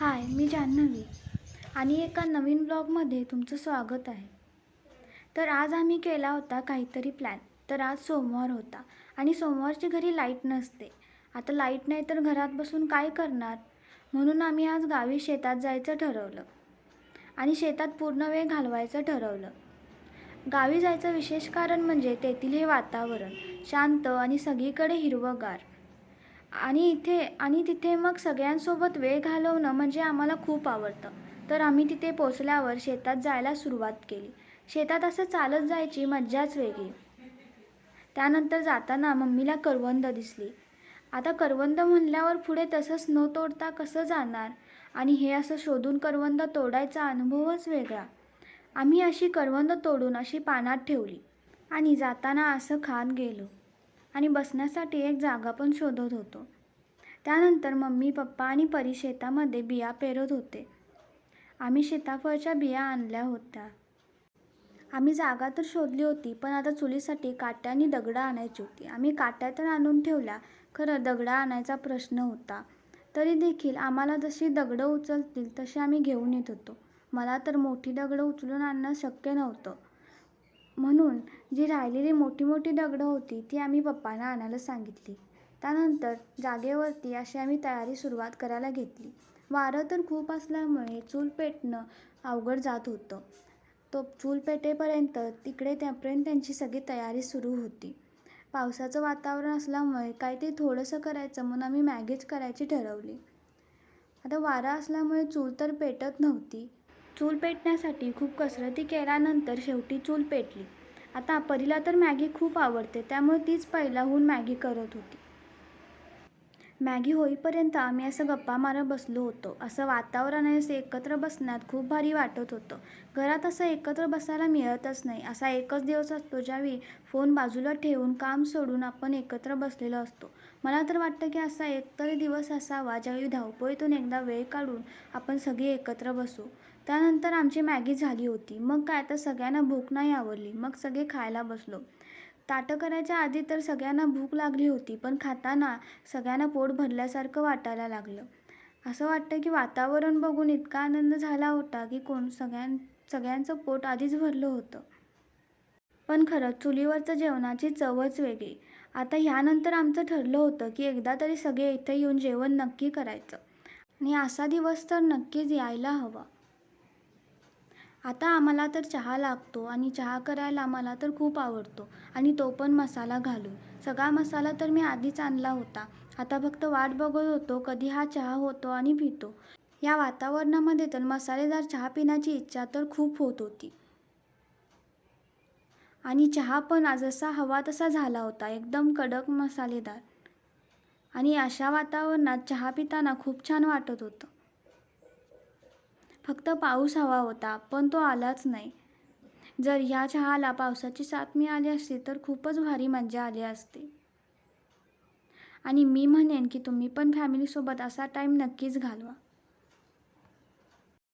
हाय मी जान्हवी आणि एका नवीन ब्लॉगमध्ये तुमचं स्वागत आहे. तर आज आम्ही केला होता काहीतरी प्लॅन तर आज सोमवार होता आणि सोमवारची घरी लाइट नसते. आता लाइट नाही तर घरात बसून काय करणार? म्हणून आम्ही आज गावी शेतात जायचं ठरवलं आणि शेतात पूर्ण वेळ घालवायचं ठरवलं. गावी जायचं विशेष कारण म्हणजे तेथील हे वातावरण शांत आणि सगळीकडे हिरवंगार. आणि इथे आणि तिथे मग सगळ्यांसोबत वेळ घालवणं म्हणजे आम्हाला खूप आवडतं. तर आम्ही तिथे पोचल्यावर शेतात जायला सुरुवात केली. शेतात असं चालत जायची मज्जाच वेगळी. त्यानंतर जाताना मम्मीला करवंद दिसली. आता करवंद म्हणल्यावर पुढे तसंच न तोडता कसं जाणार? आणि हे असं शोधून करवंद तोडायचा अनुभवच वेगळा. आम्ही अशी करवंद तोडून अशी पानात ठेवली आणि जाताना असं खात गेलो. आणि बसण्यासाठी एक जागा पण शोधत होतो. त्यानंतर मम्मी पप्पा आणि परी शेतामध्ये बिया पेरत होते. आम्ही सीताफळच्या बिया आणल्या होत्या. आम्ही जागा तर शोधली होती पण आता चुलीसाठी काट्या आणि दगडं आणायची होती. आम्ही काट्या तर आणून ठेवल्या खरं दगडं आणायचा प्रश्न होता. तरी देखील आम्हाला जशी दगडं उचलतील तशी आम्ही घेऊन येत होतो. मला तर मोठी दगडं उचलून आणणं शक्य नव्हतं. म्हणून जी राहिलेली मोठी मोठी दगडं होती ती आम्ही पप्पांना आणायला सांगितली. त्यानंतर जागेवरती अशी आम्ही तयारी सुरुवात करायला घेतली. वारं तर खूप असल्यामुळे चूल पेटणं अवघड जात होतं. तो चूल पेटेपर्यंत तिकडे त्यापर्यंत त्यांची सगळी तयारी सुरू होती. पावसाचं वातावरण असल्यामुळे काय ते थोडंसं करायचं म्हणून आम्ही मॅगीच करायची ठरवली. आता वारा असल्यामुळे चूल तर पेटत नव्हती चूल पेटण्यासाठी खूप कसरती केल्यानंतर शेवटी चूल पेटली. आता परीला तर मॅगी खूप आवडते त्यामुळे तीच पहिलाहून मॅगी करत होती. मॅगी होईपर्यंत आम्ही असं गप्पा मारत बसलो होतो. असं वातावरण आणि असं एकत्र बसण्यात खूप भारी वाटत होतं. घरात असं एकत्र बसायला मिळतच नाही. असा एकच दिवस असतो ज्यावेळी फोन बाजूला ठेवून काम सोडून आपण एकत्र बसलेलो असतो. मला तर वाटतं की असा एकतरी दिवस असावा ज्यावेळी धावपळीतून एकदा वेळ काढून आपण सगळी एकत्र बसू. त्यानंतर आमची मॅगी झाली होती. मग काय तर सगळ्यांना भूक नाही आवडली मग सगळे खायला बसलो. ताटं करायच्या आधी तर सगळ्यांना भूक लागली होती पण खाताना सगळ्यांना पोट भरल्यासारखं वाटायला लागलं. असं वाटतं की वातावरण बघून इतका आनंद झाला होता की कोण सगळ्यां सगळ्यांचं पोट आधीच भरलं होतं. पण खरंच चुलीवरचं जेवणाची चवच वेगळी. आता ह्यानंतर आमचं ठरलं होतं की एकदा तरी सगळे इथे येऊन जेवण नक्की करायचं. आणि असा दिवस तर नक्कीच यायला हवा. आता आम्हाला तर चहा लागतो आणि चहा करायला आम्हाला तर खूप आवडतो. आणि तो पण मसाला घालून. सगळा मसाला तर मी आधीच आणला होता. आता फक्त वाट बघत होतो कधी हा चहा होतो आणि पितो. या वातावरणामध्ये तर मसालेदार चहा पिण्याची इच्छा तर खूप होत होती. आणि चहा पण जसा हवा तसा झाला होता एकदम कडक मसालेदार. आणि अशा वातावरणात चहा पिताना खूप छान वाटत होतं. फक्त पाऊस हवा होता पण तो आलाच नाही. जर ह्या चहाला पावसाची साथ मिळाली असती तर खूपच भारी मजा आली असती. आणि मी म्हणेन की तुम्ही पण फॅमिलीसोबत असा टाईम नक्कीच घालवा.